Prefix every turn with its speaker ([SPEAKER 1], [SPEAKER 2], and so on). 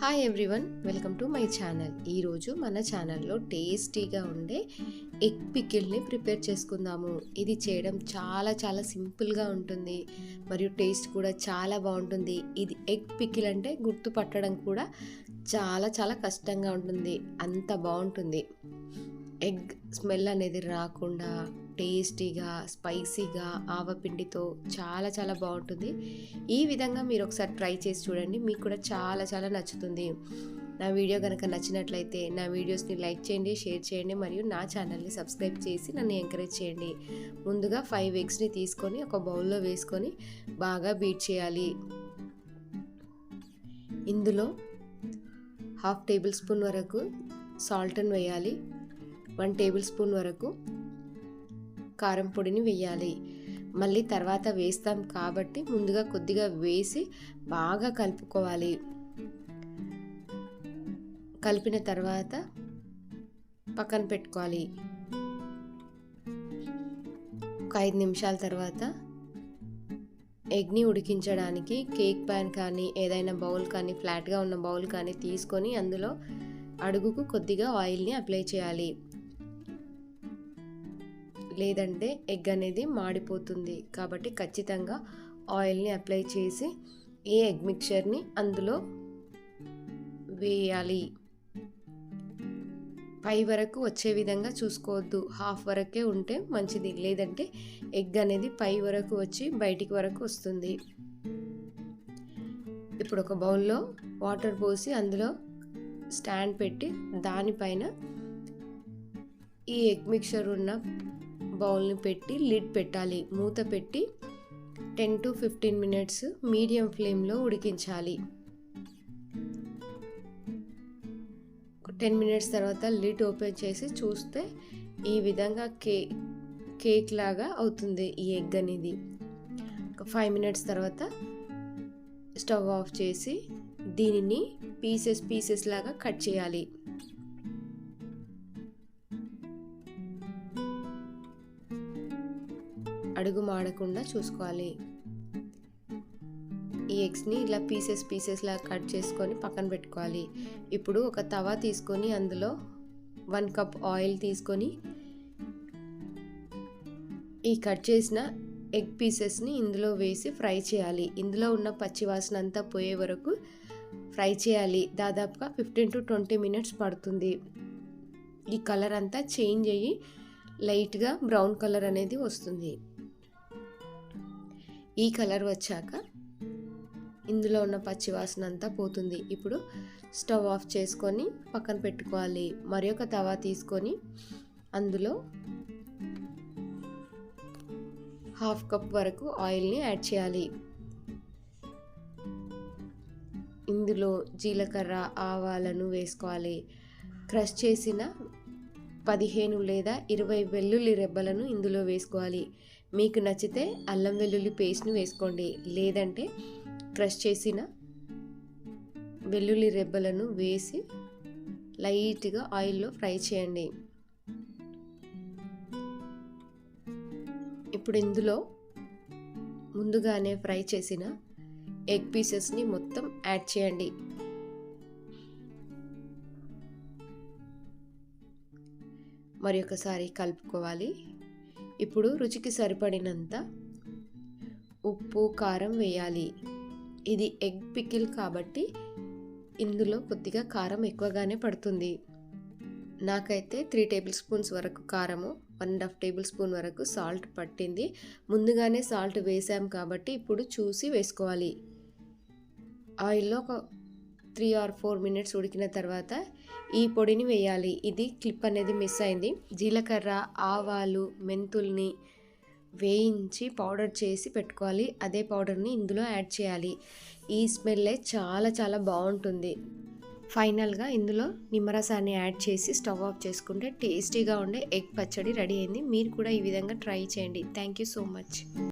[SPEAKER 1] Hi everyone welcome to my channel ఈరోజు మన ఛానల్లో టేస్టీగా ఉండే ఎగ్ పికిల్ని ప్రిపేర్ చేసుకుందాము. ఇది చేయడం చాలా చాలా సింపుల్గా ఉంటుంది. మరియు టేస్ట్ కూడా చాలా బాగుంటుంది. ఇది ఎగ్ పికిల్ అంటే గుర్తుపట్టడం కూడా చాలా చాలా కష్టంగా ఉంటుంది. అంత బాగుంటుంది. ఎగ్ స్మెల్ అనేది రాకుండా టేస్టీగా స్పైసీగా ఆవపిండితో చాలా చాలా బాగుంటుంది. ఈ విధంగా మీరు ఒకసారి ట్రై చేసి చూడండి. మీకు కూడా చాలా చాలా నచ్చుతుంది. నా వీడియో కనుక నచ్చినట్లయితే నా వీడియోస్ని లైక్ చేయండి షేర్ చేయండి మరియు నా ఛానల్ని సబ్స్క్రైబ్ చేసి నన్ను ఎంకరేజ్ చేయండి. ముందుగా ఫైవ్ ఎగ్స్ని తీసుకొని ఒక బౌల్లో వేసుకొని బాగా బీట్ చేయాలి. ఇందులో హాఫ్ టేబుల్ స్పూన్ వరకు సాల్ట్ని వేయాలి. వన్ టేబుల్ స్పూన్ వరకు కారం పొడిని వేయాలి. మళ్ళీ తర్వాత వేస్తాం కాబట్టి ముందుగా కొద్దిగా వేసి బాగా కలుపుకోవాలి. కలిపిన తర్వాత పక్కన పెట్టుకోవాలి. ఒక ఐదు నిమిషాల తర్వాత ఎగ్ని ఉడికించడానికి కేక్ ప్యాన్ కానీ ఏదైనా బౌల్ కానీ ఫ్లాట్గా ఉన్న బౌల్ కానీ తీసుకొని అందులో అడుగుకు కొద్దిగా ఆయిల్ని అప్లై చేయాలి. లేదంటే ఎగ్ అనేది మాడిపోతుంది. కాబట్టి ఖచ్చితంగా ఆయిల్ని అప్లై చేసి ఈ ఎగ్ మిక్చర్ని అందులో వేయాలి. పై వరకు వచ్చే విధంగా చూసుకోవద్దు. హాఫ్ వరకే ఉంటే మంచిది. లేదంటే ఎగ్ అనేది పై వరకు వచ్చి బయటికి వరకు వస్తుంది. ఇప్పుడు ఒక బౌల్లో వాటర్ పోసి అందులో స్టాండ్ పెట్టి దానిపైన ఈ ఎగ్ మిక్చర్ ఉన్న బౌల్ని పెట్టి లిడ్ పెట్టాలి. మూత పెట్టి ten to fifteen minutes medium ఫ్లేమ్లో ఉడికించాలి. టెన్ మినిట్స్ తర్వాత లిడ్ ఓపెన్ చేసి చూస్తే ఈ విధంగా కే కేక్ లాగా అవుతుంది ఈ ఎగ్ అనేది. ఒక ఫైవ్ మినిట్స్ తర్వాత స్టవ్ ఆఫ్ చేసి దీనిని పీసెస్ పీసెస్ లాగా కట్ చేయాలి. అడుగు మాడకుండా చూసుకోవాలి. ఈ ఎగ్స్ని ఇలా పీసెస్ పీసెస్ లాగా కట్ చేసుకొని పక్కన పెట్టుకోవాలి. ఇప్పుడు ఒక తవా తీసుకొని అందులో వన్ కప్ ఆయిల్ తీసుకొని ఈ కట్ చేసిన ఎగ్ పీసెస్ని ఇందులో వేసి ఫ్రై చేయాలి. ఇందులో ఉన్న పచ్చివాసన అంతా పోయే వరకు ఫ్రై చేయాలి. దాదాపుగా ఫిఫ్టీన్ టు ట్వంటీ మినిట్స్ పడుతుంది. ఈ కలర్ అంతా చేంజ్ అయ్యి లైట్గా బ్రౌన్ కలర్ అనేది వస్తుంది. ఈ కలర్ వచ్చాక ఇందులో ఉన్న పచ్చి వాసన అంతా పోతుంది. ఇప్పుడు స్టవ్ ఆఫ్ చేసుకొని పక్కన పెట్టుకోవాలి. మరి ఒక తవా తీసుకొని అందులో హాఫ్ కప్ వరకు ఆయిల్ని యాడ్ చేయాలి. ఇందులో జీలకర్ర ఆవాలను వేసుకోవాలి. క్రష్ చేసిన పదిహేను లేదా ఇరవై వెల్లుల్లి రెబ్బలను ఇందులో వేసుకోవాలి. మీకు నచ్చితే అల్లం వెల్లుల్లి పేస్ట్ని వేసుకోండి. లేదంటే క్రష్ చేసిన వెల్లుల్లి రెబ్బలను వేసి లైట్గా ఆయిల్లో ఫ్రై చేయండి. ఇప్పుడు ఇందులో ముందుగానే ఫ్రై చేసిన ఎగ్ పీసెస్ని మొత్తం యాడ్ చేయండి. మరి ఒకసారి కలుపుకోవాలి. ఇప్పుడు రుచికి సరిపడినంత ఉప్పు కారం వేయాలి. ఇది ఎగ్ పికిల్ కాబట్టి ఇందులో కొద్దిగా కారం ఎక్కువగానే పడుతుంది. నాకైతే త్రీ టేబుల్ స్పూన్స్ వరకు కారము one and half tablespoon వరకు సాల్ట్ పట్టింది. ముందుగానే సాల్ట్ వేసాం కాబట్టి ఇప్పుడు చూసి వేసుకోవాలి. ఆయిల్లో ఒక త్రీ ఆర్ ఫోర్ మినిట్స్ ఉడికిన తర్వాత ఈ పొడిని వేయాలి. ఇది క్లిప్ అనేది మిస్ అయింది. జీలకర్ర ఆవాలు మెంతుల్ని వేయించి పౌడర్ చేసి పెట్టుకోవాలి. అదే పౌడర్ని ఇందులో యాడ్ చేయాలి. ఈ స్మెల్లే చాలా చాలా బాగుంటుంది. ఫైనల్గా ఇందులో నిమ్మరసాన్ని యాడ్ చేసి స్టవ్ ఆఫ్ చేసుకుంటే టేస్టీగా ఉండే ఎగ్ పచ్చడి రెడీ అయింది. మీరు కూడా ఈ విధంగా ట్రై చేయండి. Thank you so much.